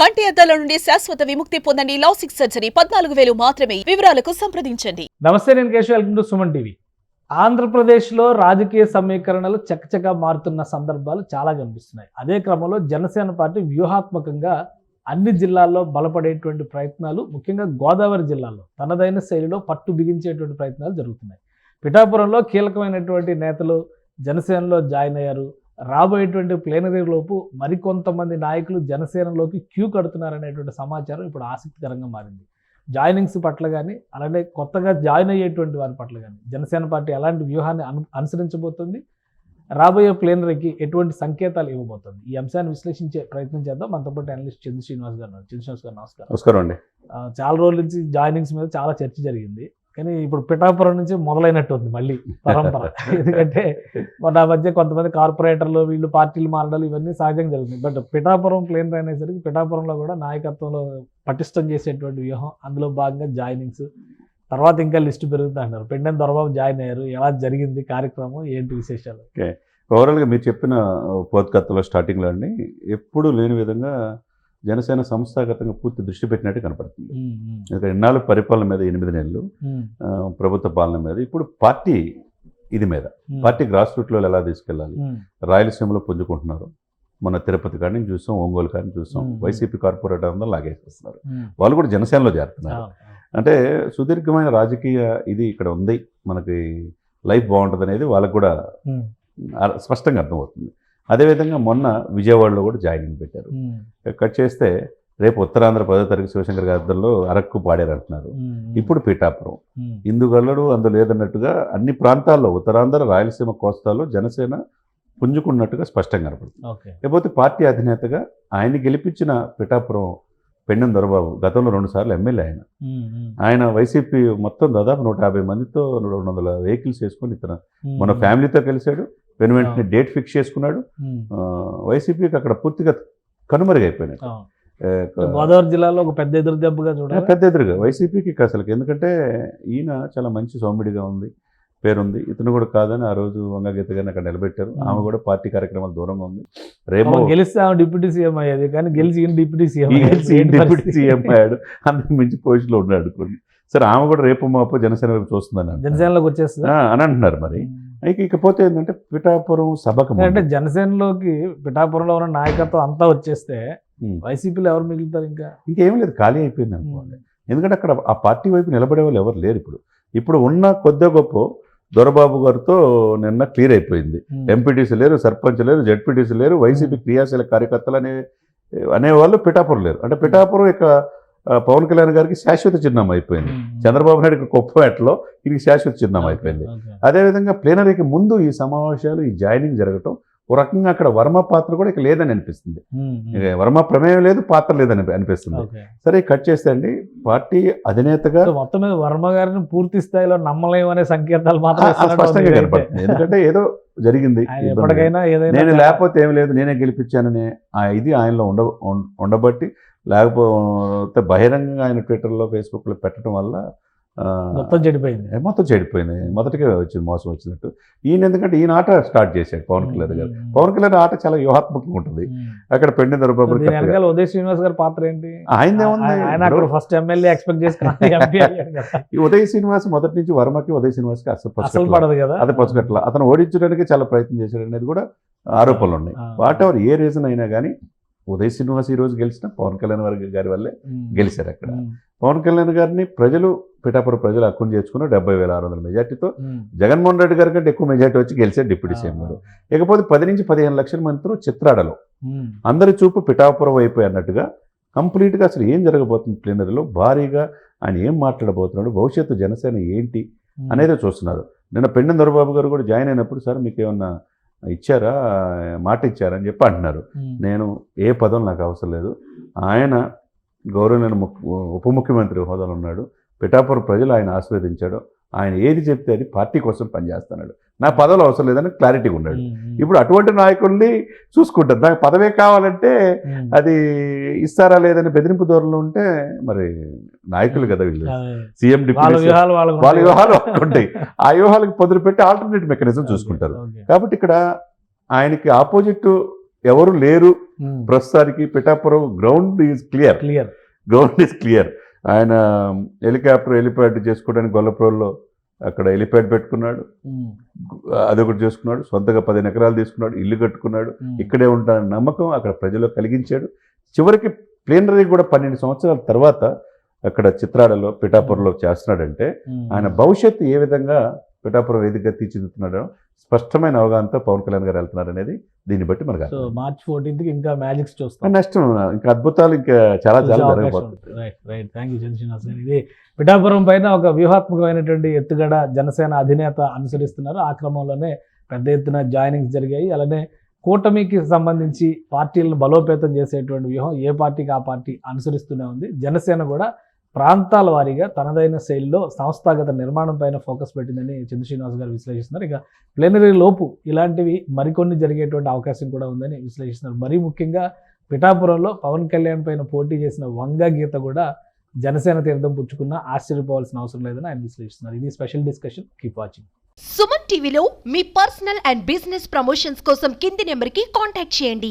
కంటి అద్దాల నుండి శాశ్వత విముక్తి పొందండి లాసిక్ సర్జరీ. పద్నాలుగు వేలు మాత్రమే. వివరాలకు సంప్రదించండి. నమస్తే నేను Keshav. Welcome to Suman TV. ఆంధ్రప్రదేశ్లో రాజకీయ సమీకరణలు చకచకా మారుతున్న సందర్భాలు చాలా కనిపిస్తున్నాయి. అదే క్రమంలో జనసేన పార్టీ వ్యూహాత్మకంగా అన్ని జిల్లాల్లో బలపడేటువంటి ప్రయత్నాలు ముఖ్యంగా గోదావరి జిల్లాలో తనదైన శైలిలో పట్టు బిగించేటువంటి ప్రయత్నాలు జరుగుతున్నాయి. పిఠాపురంలో కీలకమైనటువంటి నేతలు జనసేనలో జాయిన్ అయ్యారు. రాబోయేటువంటి ప్లేనరీ లోపు మరికొంతమంది నాయకులు జనసేనలోకి క్యూ కడుతున్నారనేటువంటి సమాచారం ఇప్పుడు ఆసక్తికరంగా మారింది. జాయినింగ్స్ పట్ల కానీ అలానే కొత్తగా జాయిన్ అయ్యేటువంటి వారి పట్ల కానీ జనసేన పార్టీ ఎలాంటి వ్యూహాన్ని అను అనుసరించబోతుంది? రాబోయే ప్లేనరీకి ఎటువంటి సంకేతాలు ఇవ్వబోతుంది? ఈ అంశాన్ని విశ్లేషించే ప్రయత్నం చేద్దాం. మనతో పాటు అనలిస్ట్ చంద్ర శ్రీనివాస్ గారు. చంద్ర శ్రీనివాస్ గారు నమస్కారం. నమస్కారం అండి. చాలా రోజుల నుంచి జాయినింగ్స్ మీద చాలా చర్చ జరిగింది. కానీ ఇప్పుడు పిఠాపురం నుంచి మొదలైనట్టు ఉంది మళ్ళీ పరంపర. ఎందుకంటే మొన్న మధ్య కొంతమంది కార్పొరేటర్లు వీళ్ళు పార్టీలు మారడాలు ఇవన్నీ సహజంగా జరుగుతుంది బట్ పిఠాపురం ప్లేన్ అనేసరికి పిఠాపురంలో కూడా నాయకత్వంలో పటిష్టం చేసేటువంటి వ్యూహం. అందులో భాగంగా జాయినింగ్స్. తర్వాత ఇంకా లిస్ట్ పెరుగుతుంది అంటారు పెండెన్ దొరబాబు జాయిన్ అయ్యారు. ఎలా జరిగింది కార్యక్రమం? ఏంటి విశేషాలు? ఓవరాల్గా మీరు చెప్పిన పోత్కత్తలో స్టార్టింగ్లో అండి ఎప్పుడూ లేని విధంగా జనసేన సంస్థాగతంగా పూర్తి దృష్టి పెట్టినట్టు కనపడుతుంది. ఇంకా ఎన్నాళ్ళు పరిపాలన మీద ఎనిమిది నెలలు ప్రభుత్వ పాలన మీద. ఇప్పుడు పార్టీ ఇది మీద. పార్టీ గ్రాస్ రూట్లో ఎలా తీసుకెళ్ళాలి? రాయలసీమలో పుంజుకుంటున్నారు. మన తిరుపతి కాడిని చూసాం ఒంగోలు కాడిని చూసాం. వైసీపీ కార్పొరేటర్ అందరూ లాగేసేస్తున్నారు. వాళ్ళు కూడా జనసేనలో చేరుతున్నారు. అంటే సుదీర్ఘమైన రాజకీయ ఇది ఇక్కడ ఉంది. మనకి లైఫ్ బాగుంటుంది అనేది వాళ్ళకు కూడా స్పష్టంగా అర్థమవుతుంది. అదేవిధంగా మొన్న విజయవాడలో కూడా జాయినింగ్ పెట్టారు. కట్ చేస్తే రేపు ఉత్తరాంధ్ర పదో తరగతి శివశంకర్ గారి అద్దరిలో అరకు పాడారు అంటున్నారు. ఇప్పుడు పీఠాపురం. ఇందుగల్లడు అందు లేదన్నట్టుగా అన్ని ప్రాంతాల్లో ఉత్తరాంధ్ర రాయలసీమ కోస్తాల్లో జనసేన పుంజుకున్నట్టుగా స్పష్టంగా కనపడుతుంది. లేకపోతే పార్టీ అధినేతగా ఆయన గెలిపించిన పిఠాపురం పెండెం దొరబాబు గతంలో రెండుసార్లు ఎమ్మెల్యే ఆయన. ఆయన వైసీపీ మొత్తం దాదాపు నూట యాభై మందితో రెండు వందల వెహికల్స్ వేసుకొని ఇతను మన ఫ్యామిలీతో కలిశాడు. వెను వెంటనే డేట్ ఫిక్స్ చేసుకున్నాడు. వైసీపీకి అక్కడ పూర్తిగా కనుమరుగైపోయినాయి గోదావరి జిల్లాలో ఒక పెద్ద ఎదురు దెబ్బగా చూడాలి. పెద్ద ఎదురుగా వైసీపీకి అసలు ఎందుకంటే ఈయన చాలా మంచి సౌమ్యుడిగా ఉంది పేరుంది. ఇతను కూడా కాదని ఆ రోజు వంగగీత గారిని అక్కడ నిలబెట్టారు. ఆమె కూడా పార్టీ కార్యక్రమాలు దూరంగా ఉంది. రేపు గెలిస్తే ఆమె డిప్యూటీ సీఎం అయ్యేది కానీ గెలిచి ఈయన డిప్యూటీ సీఎం. గెలిచి డిప్యూటీ? సీఎం అయ్యాడు. అంతకు మించి పొజిషన్లో ఉన్నాడు అనుకోండి సరే ఆమె కూడా రేపు మాపు జనసేన వైపు చూస్తుందని. జనసేనలోకి వచ్చేస్తుంది? అని అంటున్నారు మరి. ఇక ఇకపోతే ఏంటంటే పిఠాపురం సభకు అంటే జనసేనలోకి పిఠాపురంలో ఉన్న నాయకత్వం అంతా వచ్చేస్తే. వైసీపీలో ఎవరు మిగులుతారు ఇంకా? ఇంకేం లేదు ఖాళీ అయిపోయింది అనుకోండి. ఎందుకంటే అక్కడ ఆ పార్టీ వైపు నిలబడే వాళ్ళు ఎవరు లేరు ఇప్పుడు. ఇప్పుడు ఉన్న కొద్ది గొప్ప దొరబాబు గారితో నిన్న క్లియర్ అయిపోయింది. ఎంపీటీసీ లేరు సర్పంచ్ లేరు జడ్పీటీసీ లేరు వైసీపీ క్రియాశీల కార్యకర్తలు అనే అనేవాళ్ళు పిఠాపురం లేరు. అంటే పిఠాపురం ఇక పవన్ కళ్యాణ్ గారికి శాశ్వత చిహ్నం అయిపోయింది. చంద్రబాబు నాయుడుకి కుప్పమేటలో ఇది శాశ్వత చిహ్నం అయిపోయింది. అదేవిధంగా ప్లేనరీకి ముందు ఈ సమావేశాలు ఈ జాయినింగ్ జరగటం ఓ రకంగా అక్కడ వర్మ పాత్ర కూడా ఇక లేదని అనిపిస్తుంది. వర్మ ప్రమేయం లేదు పాత్ర లేదని అనిపిస్తుంది. సరే కట్ చేస్తే అండి పార్టీ అధినేతగా మొత్తం మీద వర్మ గారిని పూర్తి స్థాయిలో నమ్మలేము అనే సంకేతాలు మాత్రం స్పష్టంగా కనపడుతుంది. ఎందుకంటే ఏదో జరిగింది నేను లేకపోతే ఏం లేదు నేనే గెలిపించాననే ఆ ఇది ఆయనలో ఉండ ఉండబట్టి లేకపోతే బహిరంగంగా ఆయన ట్విట్టర్లో ఫేస్బుక్లో పెట్టడం వల్ల మొత్తం చెడిపోయింది. మొత్తం చెడిపోయింది. మొదటికే వచ్చింది మోసం వచ్చినట్టు. ఈయన ఎందుకంటే ఈయన ఆట స్టార్ట్ చేశాడు పవన్ కళ్యాణ్ గారు. పవన్ కళ్యాణ్ ఆట చాలా వ్యూహాత్మకంగా ఉంటుంది. అక్కడ పెండి దొరబాబు ఉదయ్ శ్రీనివాస్ గారి పాత్ర ఏంటి? ఆయన- ఫస్ట్ ఎమ్మెల్యే ఎక్స్పెక్ట్ ఈ ఉదయ్ శ్రీనివాస్ మొదటి నుంచి వర్మకి ఉదయ్ శ్రీనివాస్కి అసలు అసలు పసగట్ల. పడదు కదా? అది పసగట్ల అతను ఓడించడానికి చాలా ప్రయత్నం చేశాడు అనేది కూడా ఆరోపణలు ఉన్నాయి. వాట్ ఎవర్ ఏ రీజన్ అయినా కానీ ఉదయ్ శ్రీనివాస్ ఈ రోజు గెలిచిన పవన్ కళ్యాణ్ వారి గారి వల్లే. గెలిచారు అక్కడ. పవన్ కళ్యాణ్ గారిని ప్రజలు పిఠాపురం ప్రజలు హక్కును చేర్చుకున్న డెబ్బై వేల ఆరు వందల మెజార్టీతో. జగన్మోహన్ రెడ్డి గారి కంటే ఎక్కువ మెజార్టీ వచ్చి గెలిచారు డిప్యూటీ సీఎం గారు ఇకపోతే పది నుంచి పదిహేను లక్షల మందితో చిత్రాడలో. అందరి చూపు పిఠాపురం వైపు అన్నట్టుగా కంప్లీట్గా అసలు ఏం జరగబోతుంది ప్లీనరీలో భారీగా ఆయన ఏం మాట్లాడబోతున్నాడు భవిష్యత్తు జనసేన ఏంటి. అనేది చూస్తున్నారు నిన్న పెండెం దొరబాబు గారు కూడా జాయిన్ అయినప్పుడు సార్ మీకు ఏమన్నా ఇచ్చారా? మాట ఇచ్చారా అని చెప్పి అంటున్నారు. నేను ఏ పదం నాకు అవసరం లేదు. ఆయన గౌరవమైన ముఖ్య ఉప ముఖ్యమంత్రి హోదాలో ఉన్నాడు. పిఠాపురం ప్రజలు ఆయన ఆశీర్వదించాడు. ఆయన ఏది చెప్తే అది పార్టీ కోసం పనిచేస్తున్నాడు. నా పదవులు అవసరం లేదని క్లారిటీగా ఉన్నాడు. ఇప్పుడు అటువంటి నాయకుల్ని చూసుకుంటారు. నాకు పదవే కావాలంటే. అది ఇస్తారా లేదని బెదిరింపు ధోరణిలో ఉంటే మరి నాయకులు కదా వీళ్ళు. సీఎం వాళ్ళ వ్యూహాలు ఉంటాయి. ఆ వ్యూహాలకు పొదులు పెట్టి ఆల్టర్నేట్ మెకానిజం చూసుకుంటారు. కాబట్టి ఇక్కడ ఆయనకి ఆపోజిట్ ఎవరు లేరు. ప్రస్తుతానికి Pithapuram ground is clear clear ground is clear ఆయన హెలికాప్టర్ హెలిప్యాడ్ చేసుకోవడానికి గొల్లపురంలో అక్కడ హెలిప్యాడ్ పెట్టుకున్నాడు. అదొకటి చేసుకున్నాడు. సొంతగా పదిహేను ఎకరాలు తీసుకున్నాడు. ఇల్లు కట్టుకున్నాడు. ఇక్కడే ఉంటానని నమ్మకం అక్కడ ప్రజల్లో కలిగించాడు. చివరికి ప్లేనరీ కూడా పన్నెండు సంవత్సరాల తర్వాత అక్కడ చిత్రాడలో పిఠాపురంలో చేస్తున్నాడంటే ఆయన భవిష్యత్తు ఏ విధంగా పిఠాపురం వేదికగా తీర్చిదిద్దుతున్నాడో. స్పష్టమైన అవగాహనతో పవన్ కళ్యాణ్ గారు వెళ్తున్నారు అనేది దీన్ని బట్టి మనకు సో అర్థం. మార్చ్ ఫోర్టీన్త్ ఇంకా మ్యాజిక్స్ చూస్తాం. నెక్స్ట్ ఇంకా అద్భుతాలు ఇంకా చాలా చాలా జరగబోతుంది. Right right thank you Chandrasrinivas గారు. ఇది పిఠాపురం పైన ఒక వ్యూహాత్మకమైనటువంటి ఎత్తుగడ జనసేన అధినేత అనుసరిస్తున్నారు. ఆ క్రమంలోనే పెద్ద ఎత్తున జాయినింగ్స్ జరిగాయి. అలానే కూటమికి సంబంధించి పార్టీలను బలోపేతం చేసేటువంటి వ్యూహం ఏ పార్టీకి ఆ పార్టీ అనుసరిస్తూనే ఉంది. జనసేన కూడా ప్రాంతాల వారీగా తనదైన శైలిలో సంస్థాగత నిర్మాణం పైన ఫోకస్ పెట్టిందని చంద్రశ్రీనివాస్ గారు విశ్లేషిస్తున్నారు. ఇక ప్లేనరీ లోపు ఇలాంటివి మరికొన్ని జరిగేటువంటి అవకాశం కూడా ఉందని విశ్లేషిస్తున్నారు. మరీ ముఖ్యంగా పిఠాపురంలో పవన్ కళ్యాణ్ పైన పోటీ చేసిన వంగ గీత కూడా జనసేన తీర్థం పుచ్చుకున్న ఆశ్చర్యపోవాల్సిన అవసరం లేదని ఆయన విశ్లేషిస్తున్నారు. ఇది special discussion. Keep watching Suman టీవీలో మీ పర్సనల్ అండ్ బిజినెస్ ప్రమోషన్స్ కోసం కింది నెంబర్కి కాంటాక్ట్ చేయండి.